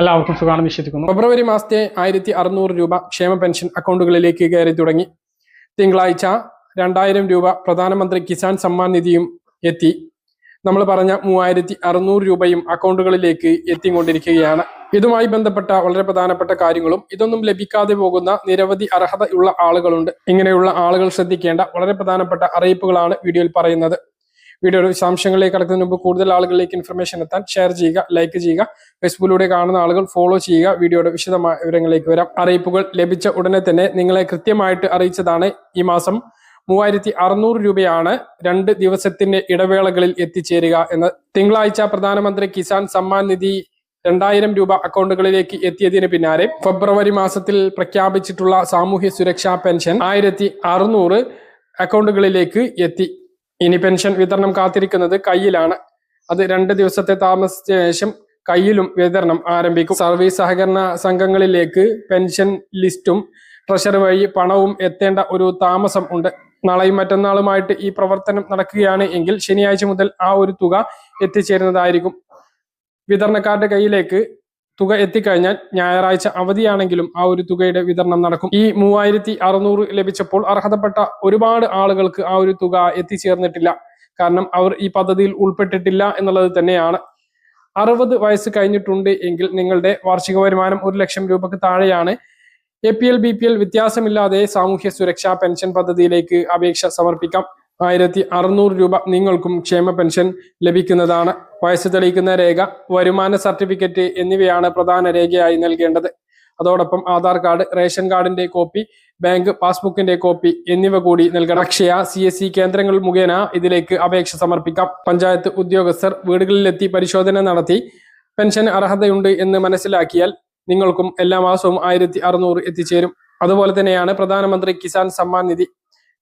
എല്ലാവർക്കും സുഖമാണെന്ന് വിശ്വസിക്കുന്നു. ഫെബ്രുവരി മാസത്തെ ആയിരത്തി അറുന്നൂറ് രൂപ ക്ഷേമ പെൻഷൻ അക്കൗണ്ടുകളിലേക്ക് കയറി തുടങ്ങി. തിങ്കളാഴ്ച രണ്ടായിരം രൂപ പ്രധാനമന്ത്രി കിസാൻ സമ്മാൻ നിധിയും എത്തി. നമ്മൾ പറഞ്ഞ മൂവായിരത്തി അറുന്നൂറ് രൂപയും അക്കൗണ്ടുകളിലേക്ക് എത്തിക്കൊണ്ടിരിക്കുകയാണ്. ഇതുമായി ബന്ധപ്പെട്ട വളരെ പ്രധാനപ്പെട്ട കാര്യങ്ങളും ഇതൊന്നും ലഭിക്കാതെ പോകുന്ന നിരവധി അർഹതയുള്ള ആളുകളുണ്ട്. ഇങ്ങനെയുള്ള ആളുകൾ ശ്രദ്ധിക്കേണ്ട വളരെ പ്രധാനപ്പെട്ട അറിയിപ്പുകളാണ് വീഡിയോയിൽ പറയുന്നത്. വീഡിയോയുടെ വിശദാംശങ്ങളിലേക്ക് കടക്കുന്നതിന് മുമ്പ് കൂടുതൽ ആളുകളിലേക്ക് ഇൻഫർമേഷൻ എത്താൻ ഷെയർ ചെയ്യുക ലൈക്ക് ചെയ്യുക ഫേസ്ബുക്കിലൂടെ കാണുന്ന ആളുകൾ ഫോളോ ചെയ്യുക. വീഡിയോയുടെ വിശദമായ വിവരങ്ങളിലേക്ക് വരാം. അറിയിപ്പുകൾ ലഭിച്ച ഉടനെ തന്നെ നിങ്ങളെ കൃത്യമായിട്ട് അറിയിച്ചതാണ് ഈ മാസം മൂവായിരത്തി അറുന്നൂറ് രൂപയാണ് രണ്ട് ദിവസത്തിന്റെ ഇടവേളകളിൽ എത്തിച്ചേരുക എന്ന്. തിങ്കളാഴ്ച പ്രധാനമന്ത്രി കിസാൻ സമ്മാൻ നിധി രണ്ടായിരം രൂപ അക്കൗണ്ടുകളിലേക്ക് എത്തിയതിന് പിന്നാലെ ഫെബ്രുവരി മാസത്തിൽ പ്രഖ്യാപിച്ചിട്ടുള്ള സാമൂഹ്യ സുരക്ഷാ പെൻഷൻ ആയിരത്തി അറുന്നൂറ് അക്കൗണ്ടുകളിലേക്ക് എത്തി. ഇനി പെൻഷൻ വിതരണം കാത്തിരിക്കുന്നത് കയ്യിലാണ്. അത് രണ്ട് ദിവസത്തെ താമസിച്ച ശേഷം കയ്യിലും വിതരണം ആരംഭിക്കും. സർവീസ് സഹകരണ സംഘങ്ങളിലേക്ക് പെൻഷൻ ലിസ്റ്റും ട്രഷറി വഴി പണവും എത്തേണ്ട ഒരു താമസം ഉണ്ട്. നാളെയും മറ്റന്നാളുമായിട്ട് ഈ പ്രവർത്തനം നടക്കുകയാണ് എങ്കിൽ ശനിയാഴ്ച മുതൽ ആ ഒരു തുക എത്തിച്ചേരുന്നതായിരിക്കും. വിതരണക്കാരുടെ കയ്യിലേക്ക് തുക എത്തിക്കഴിഞ്ഞാൽ ഞായറാഴ്ച അവധിയാണെങ്കിലും ആ ഒരു തുകയുടെ വിതരണം നടക്കും. ഈ മൂവായിരത്തി അറുന്നൂറ് ലഭിച്ചപ്പോൾ അർഹതപ്പെട്ട ഒരുപാട് ആളുകൾക്ക് ആ ഒരു തുക എത്തിച്ചേർന്നിട്ടില്ല. കാരണം അവർ ഈ പദ്ധതിയിൽ ഉൾപ്പെട്ടിട്ടില്ല എന്നുള്ളത് തന്നെയാണ്. അറുപത് വയസ്സ് കഴിഞ്ഞിട്ടുണ്ട് എങ്കിൽ നിങ്ങളുടെ വാർഷിക വരുമാനം ഒരു ലക്ഷം രൂപക്ക് താഴെയാണ്. A P L B P L വ്യത്യാസമില്ലാതെ സാമൂഹ്യ സുരക്ഷാ പെൻഷൻ പദ്ധതിയിലേക്ക് അപേക്ഷ സമർപ്പിക്കാം. ആയിരത്തി അറുന്നൂറ് രൂപ നിങ്ങൾക്കും ക്ഷേമ പെൻഷൻ ലഭിക്കുന്നതാണ്. വയസ്സ് തെളിയിക്കുന്ന രേഖ വരുമാന സർട്ടിഫിക്കറ്റ് എന്നിവയാണ് പ്രധാന രേഖയായി നൽകേണ്ടത്. അതോടൊപ്പം ആധാർ കാർഡ് റേഷൻ കാർഡിന്റെ കോപ്പി ബാങ്ക് പാസ്ബുക്കിന്റെ കോപ്പി എന്നിവ കൂടി നൽകണം. അക്ഷയ സി എസ് സി കേന്ദ്രങ്ങൾ മുഖേന ഇതിലേക്ക് അപേക്ഷ സമർപ്പിക്കാം. പഞ്ചായത്ത് ഉദ്യോഗസ്ഥർ വീടുകളിലെത്തി പരിശോധന നടത്തി പെൻഷൻ അർഹതയുണ്ട് എന്ന് മനസ്സിലാക്കിയാൽ നിങ്ങൾക്കും എല്ലാ മാസവും ആയിരത്തി എത്തിച്ചേരും. അതുപോലെ തന്നെയാണ് പ്രധാനമന്ത്രി കിസാൻ സമ്മാൻ നിധി.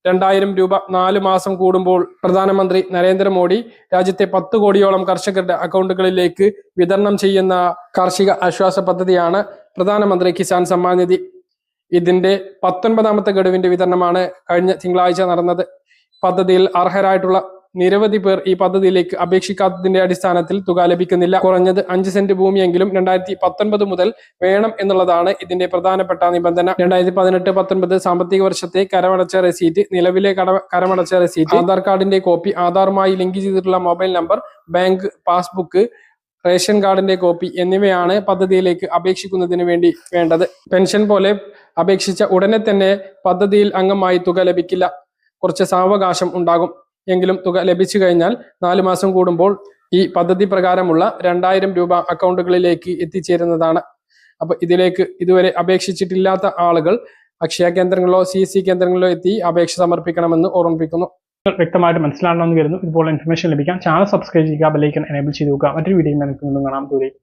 രണ്ടായിരം രൂപ നാല് മാസം കൂടുമ്പോൾ പ്രധാനമന്ത്രി നരേന്ദ്രമോദി രാജ്യത്തെ പത്ത് കോടിയോളം കർഷകരുടെ അക്കൗണ്ടുകളിലേക്ക് വിതരണം ചെയ്യുന്ന കാർഷിക ആശ്വാസ പദ്ധതിയാണ് പ്രധാനമന്ത്രി കിസാൻ സമ്മാൻ നിധി. ഇതിന്റെ പത്തൊൻപതാമത്തെ ഗഡുവിന്റെ വിതരണമാണ് കഴിഞ്ഞ തിങ്കളാഴ്ച നടന്നത്. പദ്ധതിയിൽ അർഹരായിട്ടുള്ള നിരവധി പേർ ഈ പദ്ധതിയിലേക്ക് അപേക്ഷിക്കാത്തതിന്റെ അടിസ്ഥാനത്തിൽ തുക ലഭിക്കുന്നില്ല. കുറഞ്ഞത് അഞ്ച് സെന്റ് ഭൂമിയെങ്കിലും രണ്ടായിരത്തി പത്തൊൻപത് മുതൽ വേണം എന്നുള്ളതാണ് ഇതിന്റെ പ്രധാനപ്പെട്ട നിബന്ധന. രണ്ടായിരത്തി പതിനെട്ട് പത്തൊൻപത് സാമ്പത്തിക വർഷത്തെ കരമടച്ച റെസീറ്റ് നിലവിലെ കരമടച്ച റെസീറ്റ് ആധാർ കാർഡിന്റെ കോപ്പി ആധാറുമായി ലിങ്ക് ചെയ്തിട്ടുള്ള mobile number bank passbook ration കാർഡിന്റെ കോപ്പി എന്നിവയാണ് പദ്ധതിയിലേക്ക് അപേക്ഷിക്കുന്നതിന് വേണ്ടി വേണ്ടത്. പെൻഷൻ പോലെ അപേക്ഷിച്ച ഉടനെ തന്നെ പദ്ധതിയിൽ അംഗമായി തുക ലഭിക്കില്ല. കുറച്ച് സാവകാശം ഉണ്ടാകും. എങ്കിലും തുക ലഭിച്ചു കഴിഞ്ഞാൽ നാല് മാസം കൂടുമ്പോൾ ഈ പദ്ധതി പ്രകാരമുള്ള രണ്ടായിരം രൂപ അക്കൗണ്ടുകളിലേക്ക് എത്തിച്ചേരുന്നതാണ്. അപ്പൊ ഇതിലേക്ക് ഇതുവരെ അപേക്ഷിച്ചിട്ടില്ലാത്ത ആളുകൾ അക്ഷയ കേന്ദ്രങ്ങളിലോ സി സി കേന്ദ്രങ്ങളിലോ എത്തി അപേക്ഷ സമർപ്പിക്കണമെന്ന് ഓർമ്മിപ്പിക്കുന്നു. വ്യക്തമായിട്ട് മനസ്സിലാണെന്ന് കരുതുന്നു. ഇതുപോലെ ഇൻഫർമേഷൻ ലഭിക്കാൻ ചാനൽ സബ്സ്ക്രൈബ് ചെയ്യുക ബെല്ലൈക്കൻ എനേബിൾ ചെയ്ത് നോക്കുക മറ്റൊരു വീഡിയോ കാണാം. ദൂരേക്ക്